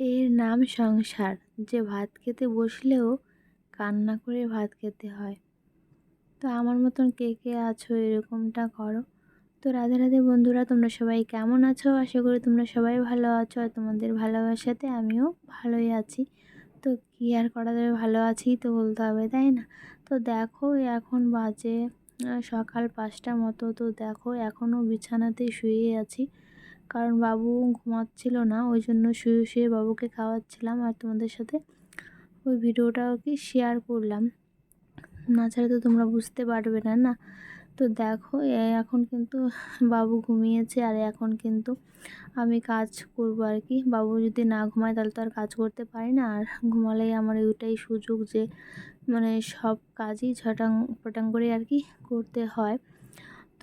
এর নাম সংসার। যে ভাত খেতে বসলেও কান্না করে ভাত খেতে হয়। তো আমার মতন কে কে আছো এরকমটা করো। তো রাধে রাধে বন্ধুরা, তোমরা সবাই কেমন আছো? আশা করি তোমরা সবাই ভালো আছো আর তোমাদের ভালোবাসাতে আমিও ভালোই আছি। তো কী আর করা যাবে? ভালো আছি তো বলতে হবে, তাই না? তো দেখো, এখন বাজে সকাল পাঁচটার মতো। তো দেখো এখনও বিছানাতেই শুয়ে আছি। কারণ বাবু ঘুমাচ্ছিল না, ওই জন্য শুয়ে শুয়ে বাবুকে খাওয়াচ্ছিলাম আর তোমাদের সাথে ওই ভিডিওটা আর কি শেয়ার করলাম। না ছাড়া তো তোমরা বুঝতে পারবে না না? তো দেখো এখন কিন্তু বাবু ঘুমিয়েছে আর এখন কিন্তু আমি কাজ করব আর কি। বাবু যদি না ঘুমায় তাহলে তো আর কাজ করতে পারি না। আর ঘুমালেই আমার ওইটাই সুযোগ যে মানে সব কাজই ছটাং, পটাং করে আর কি করতে হয়।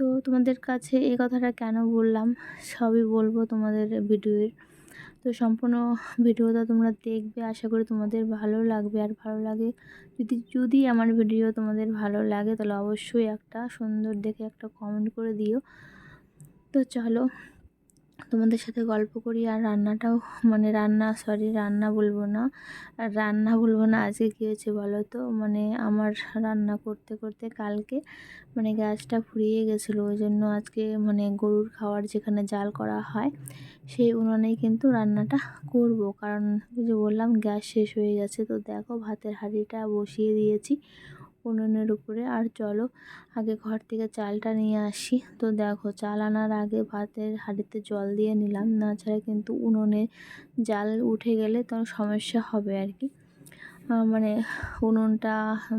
তো তোমাদের কাছে এই কথাটা কেন বললাম? সবই বলব তোমাদের ভিডিওর। তো সম্পূর্ণ ভিডিওটা তোমরা দেখবে, আশা করি তোমাদের ভালো লাগবে। আর ভালো লাগে, যদি যদি আমার ভিডিও তোমাদের ভালো লাগে, তাহলে অবশ্যই একটা সুন্দর দেখে একটা কমেন্ট করে দিও। তো চলো তোমাদের সাথে গল্প করি আর রান্নাটাও মানে রান্না সরি রান্না বলব না। আর রান্না বলব না, আজকে কী হয়েছে বলো তো? মানে আমার রান্না করতে করতে কালকে মানে গ্যাসটা ফুরিয়ে গেছিল। ওই জন্য আজকে মানে গরুর খাওয়ার যেখানে জাল করা হয়, সেই উনুনেই কিন্তু রান্নাটা করব। কারণ যে বললাম, গ্যাস শেষ হয়ে গেছে। তো দেখো, ভাতের হাঁড়িটা বসিয়ে দিয়েছি। উনুনের উপরে। আর চলো, আগে ঘর থেকে চালটা নিয়ে আসি। তো দেখো, চাল আনার আগে ভাতের হাঁড়িতে জল দিয়ে নিলাম। না ছাড়া কিন্তু উনুনে জাল উঠে গেলে তখন সমস্যা হবে আর কি। মানে উনুনটা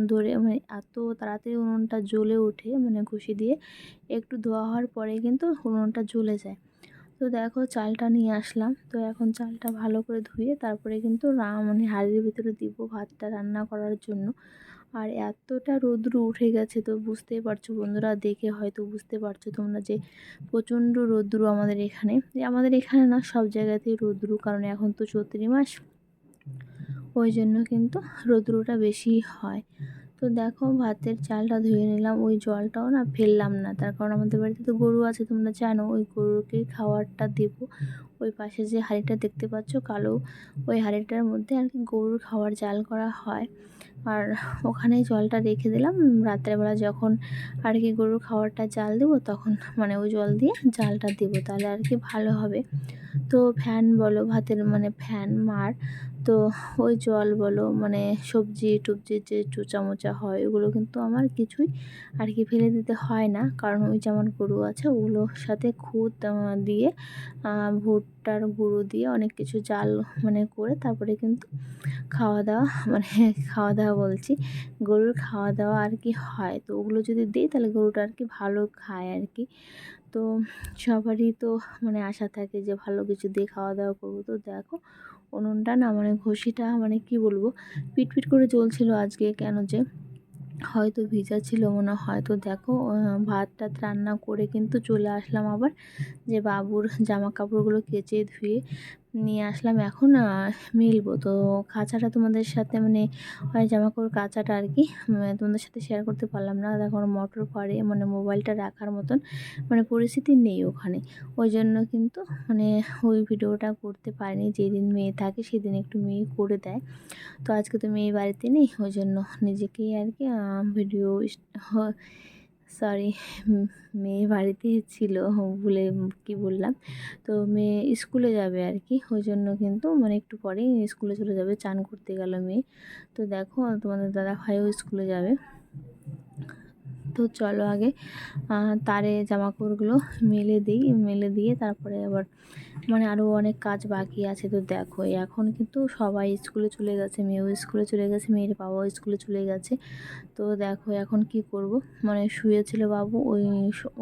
ধরে মানে এত তাড়াতাড়ি উনুনটা জ্বলে ওঠে মানে ঘষি দিয়ে। একটু ধোয়া হওয়ার পরে কিন্তু উনুনটা জ্বলে যায়। তো দেখো চালটা নিয়ে আসলাম। তো এখন চালটা ভালো করে ধুয়ে তারপরে কিন্তু মানে হাঁড়ির ভিতরে দিব ভাতটা রান্না করার জন্য। আর এতটা রৌদ্র উঠে গেছে তো বুঝতেই পারছ বন্ধুরা, দেখে হয়তো বুঝতে পারছ তোমরা যে প্রচণ্ড রৌদ্র আমাদের এখানে। আমাদের এখানে না সব জায়গাতেই রৌদ্র, কারণ এখন তো চৈত্রি মাস। ওই জন্য কিন্তু রৌদ্রটা বেশি হয়। তো দেখো ভাতের চালটা ধুয়ে নিলাম, ওই জলটাও না ফেললাম না। তার কারণ আমাদের বাড়িতে তো গরু আছে, তোমরা জানো, ওই গরুকে খাওয়ারটা দেব। ওই পাশে যে হাঁড়িটা দেখতে পাচ্ছ, কালো, ওই হাঁড়িটার মধ্যে আর কি গরুর খাওয়ার জাল করা হয়। আর ওখানে জলটা রেখে দিলাম, রাত্রেবেলা যখন আর কি গরুর খাওয়ারটা জাল দেবো, তখন মানে ওই জল দিয়ে জালটা দেবো, তাহলে আর কি ভালো হবে। তো ফ্যান বলো, ভাতের মানে ফ্যান মার তো ওই জল বলো মানে সবজি টবজি যে চোচা মোচা হয়, ওগুলো কিন্তু আমার কিছুই আর কি ফেলে দিতে হয় না। কারণ ওই যে আমার গরু আছে ওগুলোর সাথে খুদ দিয়ে ভুট্টার গুঁড়ো দিয়ে অনেক কিছু জাল মানে করে তারপরে কিন্তু খাওয়া দাওয়া মানে খাওয়া দাওয়া বলছি, গরুর খাওয়া দাওয়া আর কি হয়। তো ওগুলো যদি দিই, তাহলে গরুটা আর কি ভালো খায় আর কি। তো সবারই তো মানে আশা থাকে যে ভালো কিছু দিয়ে খাওয়া দাওয়া করব। তো দেখো উনুনটা না মানে ঘষিটা মানে কি বলব, পিটপিট পিট করে চলছিল আজকে, কেন যে হয়তো ভিজা ছিল মনে হয়তো দেখো ভাত টাত রান্না করে কিন্তু চলে আসলাম আবার, যে বাবুর জামা কাপড়গুলো কেচে ধুয়ে নিয়ে আসলাম। এখন মিলবো। তো কাঁচাটা তোমাদের সাথে মানে হয় জামা কাপড় কাঁচাটা আর কি তোমাদের সাথে শেয়ার করতে পারলাম না। এখন মোটর পরে মানে মোবাইলটা রাখার মতন মানে পরিস্থিতি নেই ওখানে। ওই জন্য কিন্তু মানে ওই ভিডিওটা করতে পারিনি। যেদিন মেয়ে থাকে, সেদিন একটু মেয়ে করে দেয়। তো আজকে তো মেয়ে বাড়িতে নেই, ওই জন্য নিজেকেই আর কি ভিডিও সরি মেয়ে বাড়িতে ছিল বলে কি বললাম? তো মেয়ে স্কুলে যাবে আর কি। ওই জন্য কিন্তু মানে একটু পরেই স্কুলে চলে যাবে। চান করতে গেল মেয়ে। তো দেখো তোমাদের দাদা ভাইও স্কুলে যাবে। তো চলো আগে তারে জামা কাপড়গুলো মেলে দিই, মেলে দিয়ে তারপরে আবার মানে আরও অনেক কাজ বাকি আছে তো দেখো, এখন কিন্তু সবাই স্কুলে চলে গেছে, মেয়েও স্কুলে চলে গেছে, মেয়ের বাবাও স্কুলে চলে গেছে। তো দেখো এখন কি করব মানে শুয়েছিল বাবু, ওই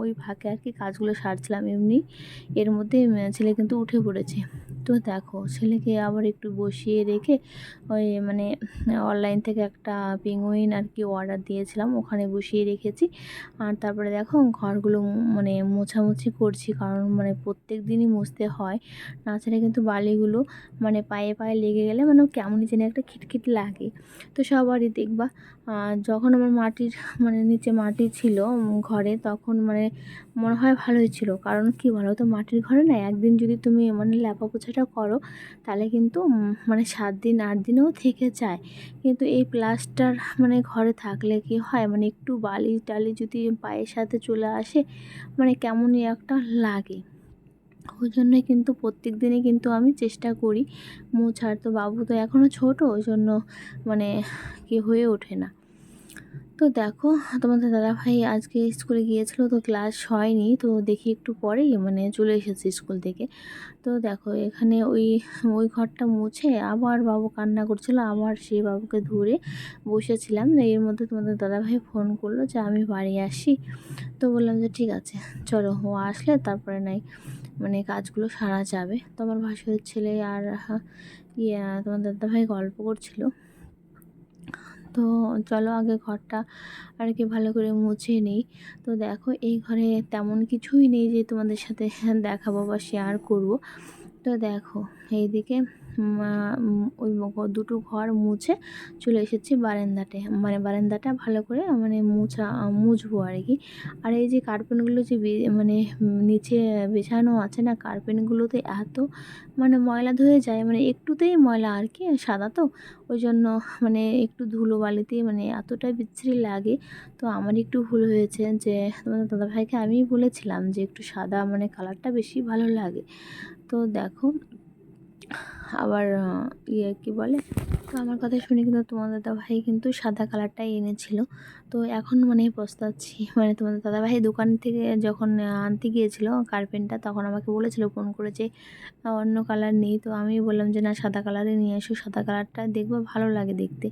ওই ফাঁকে আর কি কাজগুলো সারছিলাম এমনি, এর মধ্যে ছেলে কিন্তু উঠে পড়েছে। তো দেখো ছেলেকে আবার একটু বসিয়ে রেখে ওই মানে অনলাইন থেকে একটা পিঙ্গুইন আর কি অর্ডার দিয়েছিলাম, ওখানে বসিয়ে রেখেছি। আর তারপরে দেখো ঘরগুলো মানে মোছামুছি করছি কারণ মানে প্রত্যেক দিনই মুছতে হয়। না ছাড়া কিন্তু বালিগুলো মানে পায়ে পায়ে লেগে গেলে মানে কেমনই যেন একটা খিটখিট লাগে। তো সবারই দেখবা যখন আমার মাটির মানে নিচে মাটি ছিল ঘরে তখন মানে মনে হয় ভালোই ছিল। কারণ কি বলো তো মাটির ঘরে না একদিন যদি তুমি মানে ল্যাপা পোছাটা করো, তাহলে কিন্তু মানে সাত দিন, আট দিনেও থেকে যায়। কিন্তু এই প্লাস্টার মানে ঘরে থাকলে কি হয় মানে একটু বালি টালি যদি পায়ের সাথে চলে আসে মানে কেমনই একটা লাগে। ওই জন্যই কিন্তু প্রত্যেক দিনে কিন্তু আমি চেষ্টা করি। মোছার তো বাবু তো এখনও ছোটো, ওই জন্য মানে কি হয়ে ওঠে না। তো দেখো, তোমাদের দাদা ভাই আজকে স্কুলে গিয়েছিল তো ক্লাস হয়নি, তো দেখি একটু পরেই মানে চলে এসেছে স্কুল থেকে। তো দেখো, এখানে ওই ওই ঘরটা মুছে আবার বাবু কান্না করছিল, আবার সেই বাবুকে ধরে বসেছিলাম। এর মধ্যে তোমাদের দাদা ভাই ফোন করল যে, আমি বাড়ি আসি? তো বললাম যে, ঠিক আছে, চলো, ও আসলে তারপরে নাই মানে কাজগুলো সারা যাবে। তো আমার ভাসুরের ছেলে আর ইয়ে তোমার দাদা ভাই গল্প করছিল। তো চলো আগে ঘরটা আর কি ভালো করে মুছে নেই। তো দেখো এই ঘরে তেমন কিছুই নেই যে তোমাদের সাথে দেখাবো বা শেয়ার করব। তো দেখো এইদিকে ওই দুটো ঘর মুছে চলে এসেছি বারান্দাতে। মানে বারান্দাটা ভালো করে মানে মুছা, মুছবো আর কি। আর এই যে কার্পেটগুলো যে মানে নিচে বিছানো আছে না কার্পেটগুলোতে এত মানে ময়লা ধুয়ে যায় মানে একটুতেই ময়লা আর কি, সাদা তো, ওই জন্য মানে একটু ধুলো বালিতেই মানে এতটাই বিচ্ছিরি লাগে। তো আমার একটু ভুল হয়েছে যে, তোমাদের দাদাভাইকে আমি বলেছিলাম যে, একটু সাদা মানে কালারটা বেশি ভালো লাগে। তো দেখো আবার ইয়ে কী বলে? তো আমার কথা শুনে কিন্তু তোমাদের দাদাভাই কিন্তু সাদা কালারটাই এনেছিল। তো এখন মানে পস্তাচ্ছি। মানে তোমাদের দাদাভাই দোকান থেকে যখন আনতে গিয়েছিল কার্পেনটা, তখন আমাকে বলেছিল, ফোন করে যে অন্য কালার নেই। তো আমি বললাম যে, না, সাদা কালারে নিয়ে এসো, সাদা কালারটা দেখব, ভালো লাগে দেখতে।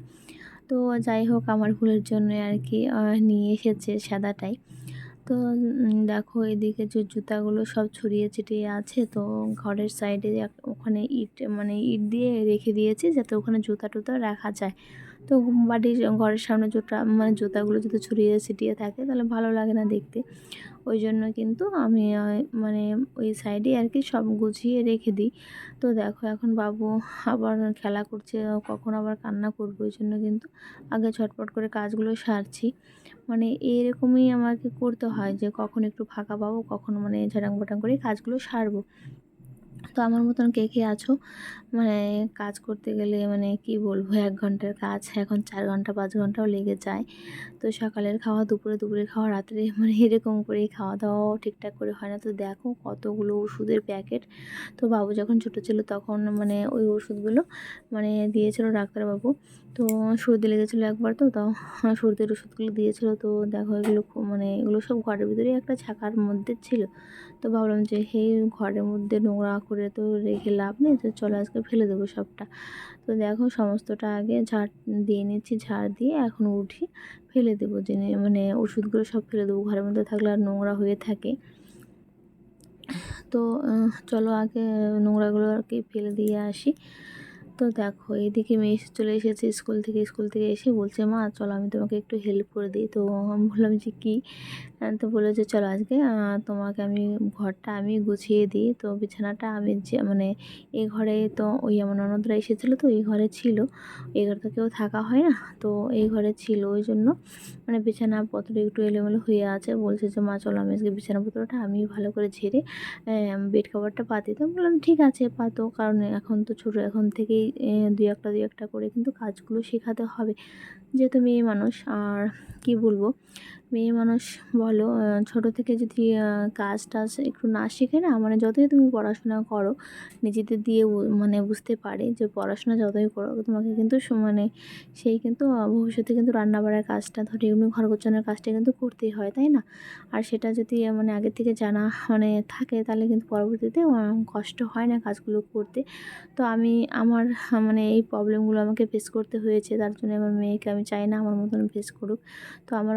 তো যাই হোক, আমার ভুলের জন্য আর কি নিয়ে এসেছে সাদাটাই। তো দেখো এদিকে যে জুতাগুলো সব ছড়িয়ে ছিটিয়ে আছে, তো ঘরের সাইডে ওখানে ইট মানে ইট দিয়ে রেখে দিয়েছি যাতে ওখানে জুতা টুতা রাখা যায়। তো বাড়ির ঘরের সামনে জুতা মানে জুতাগুলো যদি ছড়িয়ে ছিটিয়ে থাকে তাহলে ভালো লাগে না দেখতে। ওই জন্য কিন্তু আমি মানে ওই সাইডে আর কি সব গুছিয়ে রেখে দিই। তো দেখো এখন বাবু আবার খেলা করছে কখন আবার কান্না করব ওই জন্য কিন্তু আগে ছটপট করে কাজগুলো সারছি। মানে এরকমই আমাকে করতে হয় যে কখন একটু ফাঁকা পাবো, কখন মানে ঝাটাং বাটাং করে কাজগুলো সারবো। তো আমার মতন কে কে আছো? মানে কাজ করতে গেলে মানে কি বলব, এক ঘণ্টার কাজ, এখন চার ঘণ্টা, পাঁচ ঘন্টাও লেগে যায়। তো সকালের খাওয়া, দুপুরে দুপুরে খাওয়া, রাত্রে মানে এরকম করেই খাওয়া দাওয়াও ঠিকঠাক করে হয় না। তো দেখো কতগুলো ওষুধের প্যাকেট। তো বাবু যখন ছোটো ছিল তখন মানে ওই ওষুধগুলো মানে দিয়েছিল ডাক্তারবাবু। তো সর্দি লেগেছিলো একবার তো তাও সর্দির ওষুধগুলো দিয়েছিলো। তো দেখো এগুলো মানে এগুলো সব ঘরের ভিতরেই একটা ছাকার মধ্যে ছিল। তো ভাবলাম যে সেই ঘরের মধ্যে নোংরা করে তো রেখে লাভ নেই, তো চলো আজকে ফেলে দেবো সবটা। তো দেখো সমস্তটা আগে ঝাড় দিয়ে নিচ্ছি, ঝাড় দিয়ে এখন উঠি, ফেলে দেবো যে মানে ওষুধগুলো সব ফেলে দেবো, ঘরের মধ্যে থাকলে আর নোংরা হয়ে থাকে। তো চলো আগে নোংরাগুলো আর কি ফেলে দিয়ে আসি। তো দেখো এইদিকে মেয়ে চলে এসেছে স্কুল থেকে স্কুল থেকে এসে বলছে, মা, চলো আমি তোমাকে একটু হেল্প করে দিই। তো আমি বললাম যে, কী? তো বলে যে, চলো আজকে তোমাকে আমি ঘরটা আমি গুছিয়ে দিই। তো বিছানাটা আমি যে মানে এই ঘরে তো ওই আমার ননদরা এসেছিল তো, এই ঘরে ছিল। এই ঘরে তো কেউ থাকা হয় না, তো এই ঘরে ছিল ওই জন্য। মানে বিছানাপত্র একটু এলোমেলো হয়ে আছে, বলছে যে, মা, চলো আমি আজকে বিছানাপত্রটা আমি ভালো করে ঝেড়ে বেড কভারটা পাতি তো বললাম, ঠিক আছে পাতো কারণ এখন তো ছোটো, এখন থেকেই দুই একটা দুই একটা করে কিন্তু কাজগুলো শেখাতে হবে। যেহেতু মেয়ে মানুষ, আর কি বলব? মেয়ে মানুষ বলো ছোট থেকে যদি কাজ টাজ একটু না শেখে না মানে যতই তুমি পড়াশোনা করো, নিজেদের দিয়ে মানে বুঝতে পারে যে পড়াশোনা যতই করো, তোমাকে কিন্তু মানে সেই কিন্তু ভবিষ্যতে কিন্তু রান্না বাড়ার কাজটা, ধরে এমনি ঘর গোছানোর কাজটা কিন্তু করতেই হয়, তাই না? আর সেটা যদি মানে আগে থেকে জানা মানে থাকে, তাহলে কিন্তু পরবর্তীতে কষ্ট হয় না কাজগুলো করতে। তো আমি, আমার মানে এই প্রবলেমগুলো আমাকে ফেস করতে হয়েছে, তার জন্য আমার মেয়েকে আমি চাই না আমার মতন ফেস করুক। তো আমার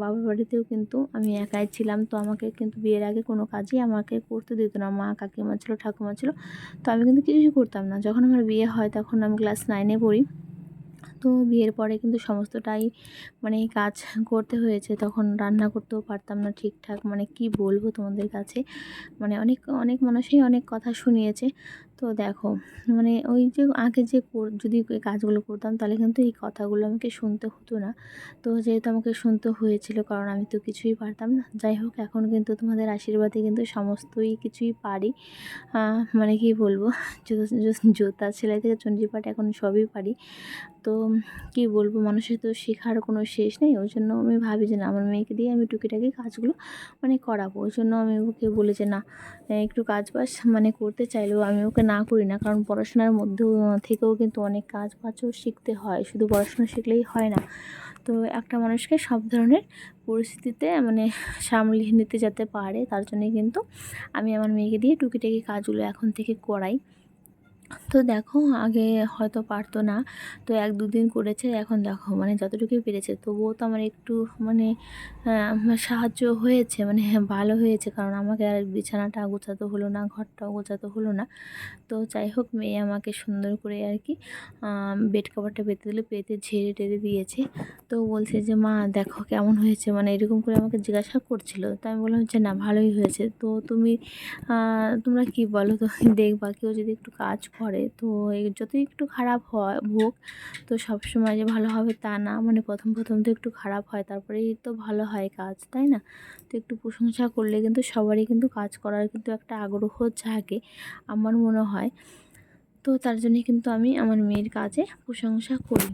বাবার বাড়িতেও কিন্তু আমি একাই ছিলাম, তো আমাকে কিন্তু বিয়ের আগে কোনো কাজই আমাকে করতে দিত না। মা, কাকিমা ছিল, ঠাকুমা ছিল, তো আমি কিন্তু কিছুই করতাম না। যখন আমার বিয়ে হয় তখন আমি ক্লাস নাইনে পড়ি। তো বিয়ের পরে কিন্তু সমস্তটাই মানে কাজ করতে হয়েছে, তখন রান্না করতেও পারতাম না ঠিকঠাক। মানে কি বলব তোমাদের কাছে? মানে অনেক অনেক মানুষই অনেক কথা শুনিয়েছে। তো দেখো মানে ওই যে আগে যে যদি কাজগুলো করতাম তাহলে কিন্তু এই কথাগুলো আমাকে শুনতে হতো না। তো যেহেতু আমাকে শুনতে হয়েছিল কারণ আমি তো কিছুই পারতাম না, যাই হোক এখন কিন্তু তোমাদের আশীর্বাদে কিন্তু সমস্তই কিছুই পারি। মানে কি বলব জোতা, সেলাই থেকে চণ্ডীপাঠ এখন সবই পারি। তো কি বলব, মানুষের তো শেখার কোনো শেষ নেই, ওই জন্য আমি ভাবি যে না, আমার মেয়েকে দিয়ে আমি টুকিটাকি কাজগুলো মানে করাবো। ওই জন্য আমি ওকে বলি যে না একটু কাজ বাজ মানে করতে চাইলেও আমি ওকে না করি না, কারণ পড়াশোনার মধ্যে থেকেও কিন্তু অনেক কাজ বাজও শিখতে হয়। শুধু পড়াশোনা শিখলেই হয় না। তো একটা মানুষকে সব ধরনের পরিস্থিতিতে মানে সামলিয়ে নিতে যেতে পারে, তার জন্যই কিন্তু আমি আমার মেয়েকে দিয়ে টুকিটাকি কাজগুলো এখন থেকে করাই। তো দেখো আগে হয়তো পারতো না। তো এক দুদিন করেছে, এখন দেখো মানে যতটুকুই পেরেছে, তবুও তো আমার একটু মানে সাহায্য হয়েছে মানে ভালো হয়েছে, কারণ আমাকে আর বিছানাটা গোছাতে হলো না, ঘরটাও গোছাতে হলো না। তো যাই হোক, মেয়ে আমাকে সুন্দর করে আর কি বেড কভারটা পেতে দিলে, পেতে ঝেড়ে টেরে দিয়েছে। তো বলছে যে, মা, দেখো কেমন হয়েছে। মানে এরকম করে আমাকে জিজ্ঞাসা করছিল। তো আমি বললাম যে, না, ভালোই হয়েছে। তো তুমি তোমরা কি বলো? তো দেখবা, কেউ যদি একটু কাজ করে তো যতই একটু খারাপ হয়, হোক, তো সবসময় যে ভালো হবে তা না। মানে প্রথম প্রথম তো একটু খারাপ হয়, তারপরেই তো ভালো হয় কাজ, তাই না? তো একটু প্রশংসা করলে কিন্তু সবারই কিন্তু কাজ করার কিন্তু একটা আগ্রহ জাগে, আমার মনে হয়। তো তার জন্যে কিন্তু আমি আমার মেয়ের কাজে প্রশংসা করি।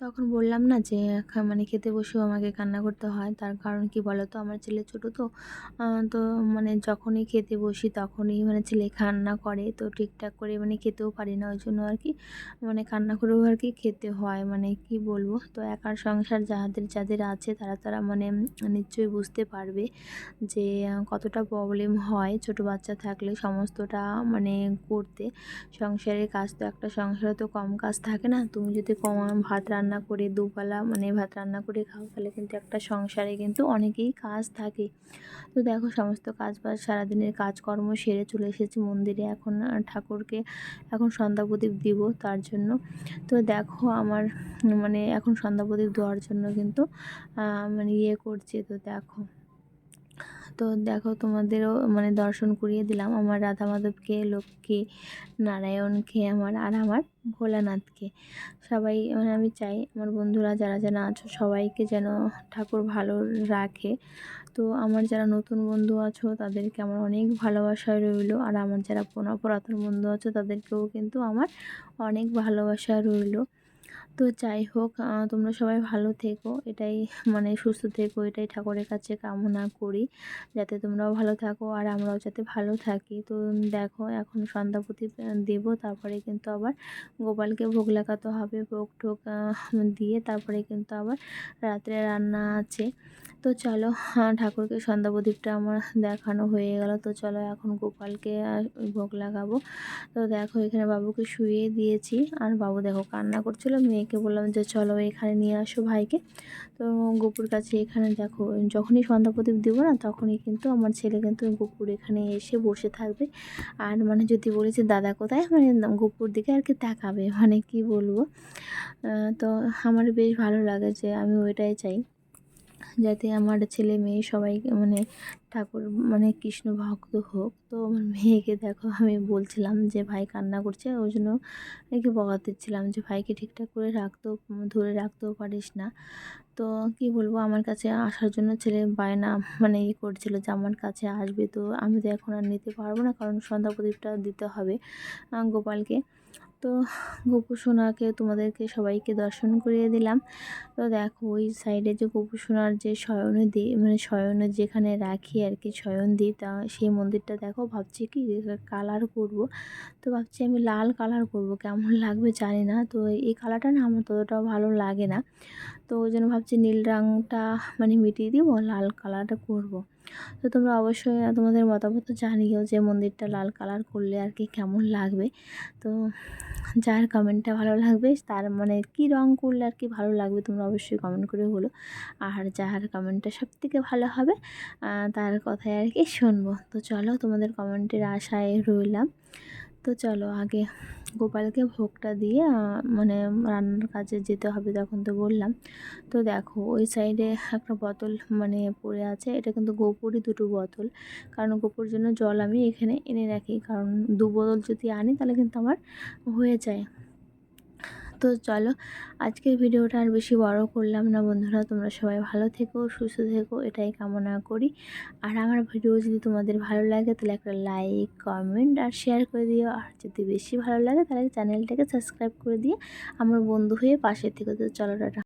তখন বললাম না যে মানে খেতে বসেও আমাকে কান্না করতে হয়। তার কারণ কি বলো তো আমার ছেলে ছোটো তো। তো মানে যখনই খেতে বসি তখনই মানে ছেলে কান্না করে। তো ঠিকঠাক করে মানে খেতেও পারি না। ওই জন্য আর কি মানে কান্না করেও আর কি খেতে হয়। মানে কি বলব? তো একার সংসার যাদের যাদের আছে তারা তারা মানে নিশ্চয়ই বুঝতে পারবে যে, কতটা প্রবলেম হয় ছোট বাচ্চা থাকলে সমস্তটা মানে করতে। সংসারের কাজ তো একটা সংসারে তো কম কাজ থাকে না। তুমি যদি কম ভাত রান্না রান্না করে দুপালা মানে ভাত রান্না করে খাও, তাহলে কিন্তু একটা সংসারে কিন্তু অনেকেই কাজ থাকে। তো দেখো সমস্ত কাজ বাজ সারাদিনের কাজকর্ম সেরে চলে এসেছি মন্দিরে। এখন ঠাকুরকে এখন সন্ধ্যা প্রদীপ দিব তার জন্য। তো দেখো আমার মানে এখন সন্ধ্যা প্রদীপ দেওয়ার জন্য কিন্তু মানে ইয়ে করছে, তো দেখো। তো দেখো তোমাদেরও মানে দর্শন করিয়ে দিলাম আমার রাধা মাধবকে, লক্ষ্মী নারায়ণকে, আমার আর আমার ভোলানাথকে। সবাই মানে আমি চাই আমার বন্ধুরা যারা যারা আছো সবাইকে যেন ঠাকুর ভালো রাখে। তো আমার যারা নতুন বন্ধু আছো তাদেরকে আমার অনেক ভালোবাসা রইল আর আমার যারা পুরাতন বন্ধু আছো তাদেরকেও কিন্তু আমার অনেক ভালোবাসা রইল। তো যাই হোক তোমরা সবাই ভালো থেকো। এটাই মানে সুস্থ থেকো, এটাই ঠাকুরের কাছে কামনা করি, যাতে তোমরাও ভালো থাকো আর আমরাও যাতে ভালো থাকি। তো দেখো, এখন সন্ধ্যাপতি দেব, তারপরে কিন্তু আবার গোপালকে ভোগ লাগাতে হবে। ভোগ ঠোক দিয়ে তারপরে কিন্তু আবার রাত্রে রান্না আছে। তো চলো ঠাকুরকে সন্ধ্যা প্রদীপটা আমার দেখানো হয়ে গেল। তো চলো এখন গোপালকে ভোগ লাগাবো। তো দেখো, এখানে বাবুকে শুয়ে দিয়েছি। আর বাবু দেখো, কান্না করছিল। মেয়েকে বললাম যে, চলো এখানে নিয়ে আসো ভাইকে। তো গোপুর কাছে এখানে দেখো, যখনই সন্ধ্যা প্রদীপ দেবো না, তখনই কিন্তু আমার ছেলে কিন্তু গোপুর এখানে এসে বসে থাকবে। আর মানে যদি বলেছে, দাদা কোথায়? মানে গোপুর দিকে আর কি তাকাবে। মানে কি বলব? তো আমার বেশ ভালো লাগে যে, আমি ওইটাই চাই। যাতে আমার ছেলে মেয়ে সবাই মানে ঠাকুর মানে কৃষ্ণ ভক্ত হোক। তো আমার মেয়েকে দেখো আমি বলছিলাম যে ভাই কান্না করছে, ওই জন্য একে বকা দিচ্ছিলাম যে ভাইকে ঠিকঠাক করে রাখতেও ধরে রাখতেও পারিস না। তো কি বলব, আমার কাছে আসার জন্য ছেলে বায়না মানে ই করছিল যে আমার কাছে আসবে। তো আমি তো এখন আর নিতে পারব না, কারণ সন্ধ্যা প্রদীপটা দিতে হবে গোপালকে। তো গোপু সোনাকে তোমাদেরকে সবাইকে দর্শন করিয়ে দিলাম। তো দেখো, ওই সাইডে যে গোপু সোনার যে দিই মানে শয়নে যেখানে রাখি আর কি, শয়ন দিই তা সেই মন্দিরটা দেখো, ভাবছি কি কালার করব। তো ভাবছি আমি লাল কালার করব, কেমন লাগবে জানি না। তো এই কালারটা না আমার ততটাও ভালো লাগে না। তো ওই জন্য ভাবছি নীল রঙটা মানে মিটিয়ে দিব, লাল কালারটা করব। তো তোমরা অবশ্যই তোমাদের মতামত জানিও যে মন্দিরটা লাল কালার করলে আর কি কেমন লাগবে। তো যার কমেন্টটা ভালো লাগবে, তার মানে কি রং করলে আর কি ভালো লাগবে তোমরা অবশ্যই কমেন্ট করে বলো। আর যার কমেন্টটা সব থেকে ভালো হবে তার কথাই আর কি শুনব। তো চলো তোমাদের কমেন্টের আশায় রইলাম। তো চলো আগে গোপালকে ভোগটা দিয়ে মানে রান্নার কাজে যেতে হবে তখন তো বললাম। তো দেখো, ওই সাইডে একটা বোতল মানে পড়ে আছে। এটা কিন্তু গোপুরই দুটো বোতল। কারণ গোপুর জন্য জল আমি এখানে এনে রাখি। কারণ দু বোতল যদি আনি, তাহলে কিন্তু আমার হয়ে যায়। তো চলো, আজকের ভিডিওটা আর বেশি বড় করলাম না বন্ধুরা। তোমরা সবাই ভালো থেকো, সুস্থ থেকো, এটাই কামনা করি। আর আমার ভিডিও যদি তোমাদের ভালো লাগে, তাহলে একটা লাইক কমেন্ট আর শেয়ার করে দিও। আর যদি বেশি ভালো লাগে, তাহলে চ্যানেলটাকে সাবস্ক্রাইব করে দিয়ে আমার বন্ধু হয়ে পাশে থেকে। তো চলো, টাটা।